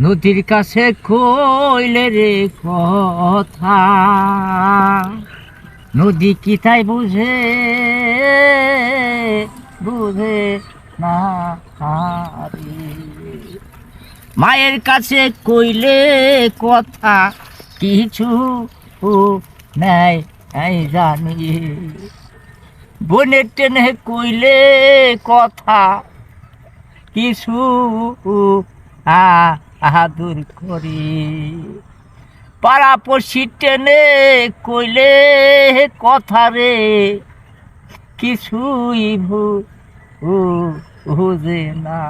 নদীর কাছে কইলে রে কথা। নদী কি তাই বুঝে? বুঝে না। মায়ের কাছে কইলে কথা কিছু এই জানি। বোনের টেনে কইলে কথা কিছু আহাদুর করি। পাড়া পড়শি টেনে কইলে কথা রে, কিছুই বুঝে না।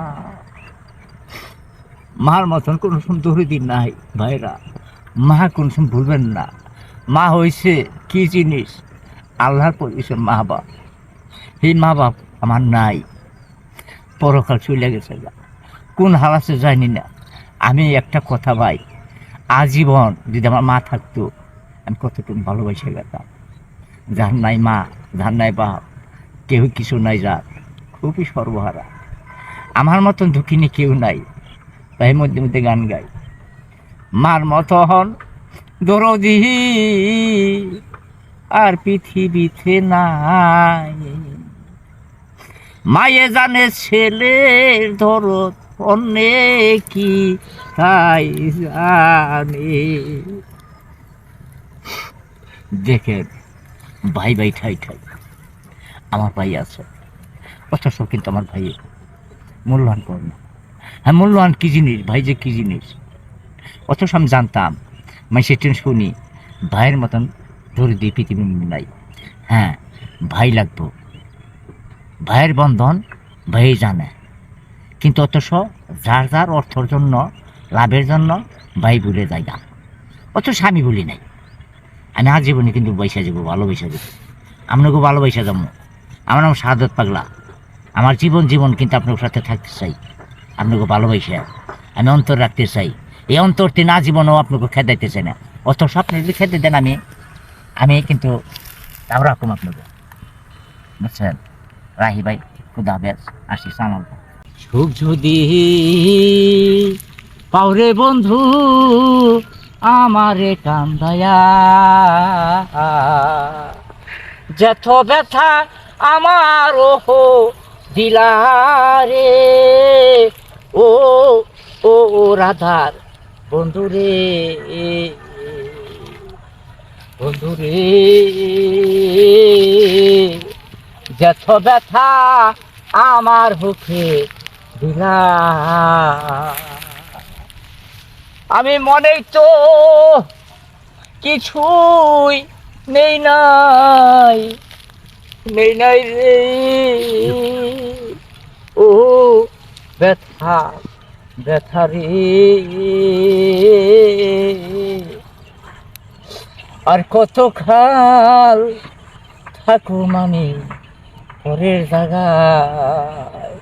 মার মতন কোনো সুন্দর দিন নাই ভাইরা। মা কোন সময় ভুলবেন না। মা হয়েছে কি জিনিস? আল্লাহর পরিবেশে মা বাপ এই মা বাপ আমার নাই। পরকাল চলে গেছে কোন হালাসে জানি না। আমি একটা কথা ভাই, আজীবন যদি আমার মা থাকতো, আমি কতটুকু ভালোবাসে গেতাম। যার নাই মা, যার নাই বাপ, কেউ কিছু নাই যার, খুবই সর্বহারা। আমার মতন দুঃখিনী কেউ নাই, তাই মধ্যে মধ্যে গান গাই। মার মতন দরদি আর পৃথিবীতে নাই। মায়ে জানে ছেলের ধরত অন্যে তাই জানে? দেখেন, ভাই ভাই ঠাই ঠাই, আমার ভাই আছে। অথচ কিন্তু আমার ভাই মূল্যায়ন করে হ্যাঁ মূল্যায়ন কী জিনিস? ভাই যে কী জিনিস? অথচ আমি জানতাম মানে সেটা শুনি ভাইয়ের মতন ধরে দিয়ে পৃথিবী নাই। হ্যাঁ ভাই লাগবো। ভাইয়ের বন্ধন ভাই জানে। কিন্তু অথচ যার যার অর্থর জন্য, লাভের জন্য ভাই ভুলে যায় না অথচ আমি বলি নাই। আমি আজীবনে কিন্তু পয়সা যাব ভালোবাসা যাব। আপনাকে ভালোবাসা যাব। আমার নাম সাদত পাগলা। আমার জীবন জীবন কিন্তু আপনার সাথে থাকতে চাই। আপনাকে ভালোবাসা আমি অন্তর রাখতে চাই। এই অন্তরটি না জীবনেও আপনাকে খেদাইতে চাই না। অথচ আপনি যদি খেতে দেন আমি আমি কিন্তু তাও রাখুন আপনাকে বুঝছেন? রাহি ভাই, খুদা হাফেজ। আসি, সালাম। সুখ যদি পাওরে বন্ধু, আমারে কান্দায়া যত ব্যথা আমার ওহো দিলারে ও ও ও রাধার বন্ধুরে বন্ধুরে যত ব্যথা আমার দিলা আমি মনেই তো কিছুই নেই নাই নেই নাই রে। ও, ব্যথা ব্যথা রে। আর কত খাল থাকুম আমি পরের জায়গায়?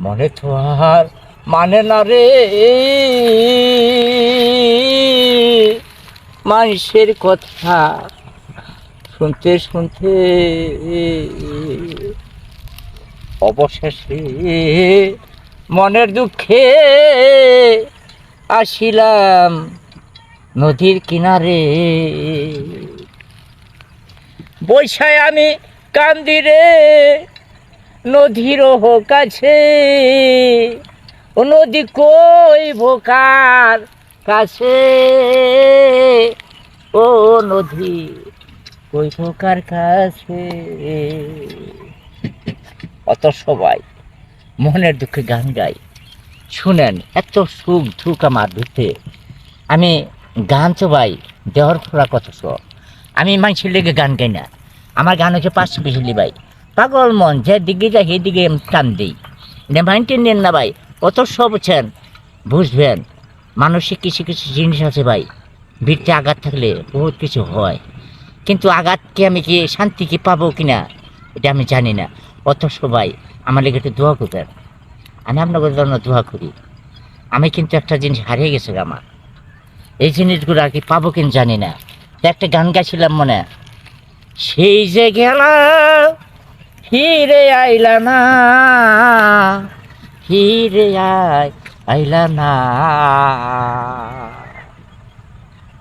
মনে তো আর মানে না রে? মানুষের কথা শুনতে শুনতে অবশেষে মনের দুঃখে আসিলাম নদীর কিনারে। বৈশায় আমি কান্দি রে। নদীর কাছে। ও নদী কই ভোকার কাছে? ও নদী কই ভোকার কাছে? অত সবাই মনের দুঃখে গান গাই। শুনেন, এত সুখ ধুক আমার ভিতরে। আমি গান চবাই দেহর খোলা কত আমি মানুষের লেগে গান গাই না। আমার গান হচ্ছে পাঁচ পিছলি ভাই। পাগল মন, যে দিকে যায় সেদিকে টান দিই। এটা মাইন্ডে নেন না ভাই, অত সব হচ্ছেন, বুঝবেন মানসিক কিছু কিছু জিনিস আছে ভাই বীরতে আঘাত থাকলে বহুত কিছু হয়। কিন্তু আঘাতকে আমি কি শান্তি কি পাবো কি না এটা আমি জানি না। অত সবাই আমার লেগে একটু দোয়া করবেন। আমি আপনাদের জন্য দোয়া করি। আমি কিন্তু একটা জিনিস হারিয়ে গেছে আমার। এই জিনিসগুলো আর কি পাবো কিনা জানি না। একটা গান গাইছিলাম মনে, সেই যে গেল ফিরে আইলা না ফিরে আয় আইলা না।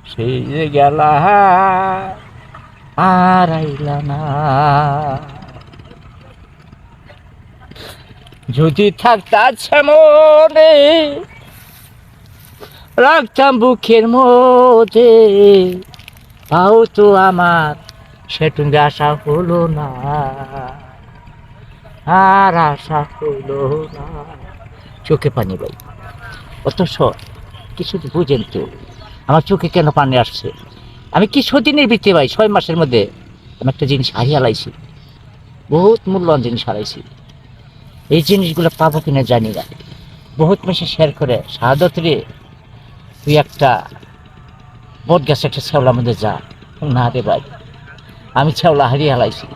সেই যে গেলা, আর আইলা না। যদি থাকতাছে মনে, রাখতাম বুকের মধ্যে। তাও তো আমার, সেটুঙ্গে আশা হলো না। আর আশা না। চোখে পানি ভাই। সর কিছু বুঝেন তো, আমার চোখে কেন পানি আসছে? আমি কিছু দিনের ভিত্তি ভাই, ছয় মাসের মধ্যে আমি একটা জিনিস হারিয়ে হালাইছি বহুত মূল্যবান জিনিস হারাইছি। এই জিনিসগুলো পাবো কিনা জানি না। বহুত মাসে শেয়ার করে শাহাদত রে তুই একটা বট গাছে একটা শ্যাওলার মধ্যে যা। না রে ভাই, আমি শ্যাওলা হারিয়ে হালাইছি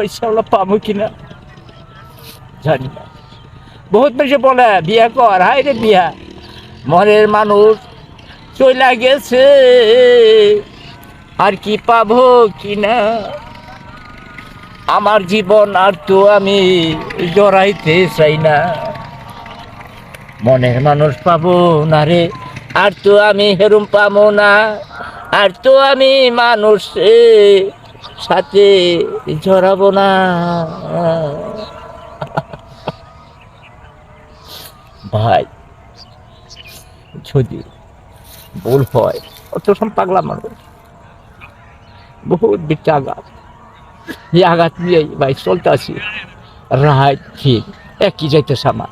ওই শ্যাওলা পাবো কিনা? জানি না। বহুত বেশি বলে, বিয়া কর? হাই রে বিয়া। মনের মানুষ চইলা গেছে। আর কি পাবো কিনা? আমার জীবন আর তো আমি জড়াইতে চাই না। মনের মানুষ পাবো না রে। আর তো আমি হেরুম পাবো না। আর তো আমি মানুষ সাথে জড়াবো না। ভাই, যদি ভুল হয়, অত সব পাগলা মানুষ। বহুত বিটা আঘাত। এই আঘাত নিয়েই ভাই চলতে আছি। রায় ঠিক একই যাইতেছে আমার।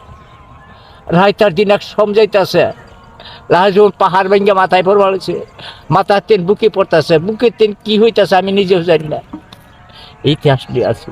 রায় তার দিন এক সম যাইতেছে যখন পাহাড় ভেঙে মাথায় পড়বার হয়েছে মাথার তেন বুকে পড়তেছে। বুকের তেন কি হইতেছে আমি নিজেও জানি না। ইতিহাস নিয়ে আছি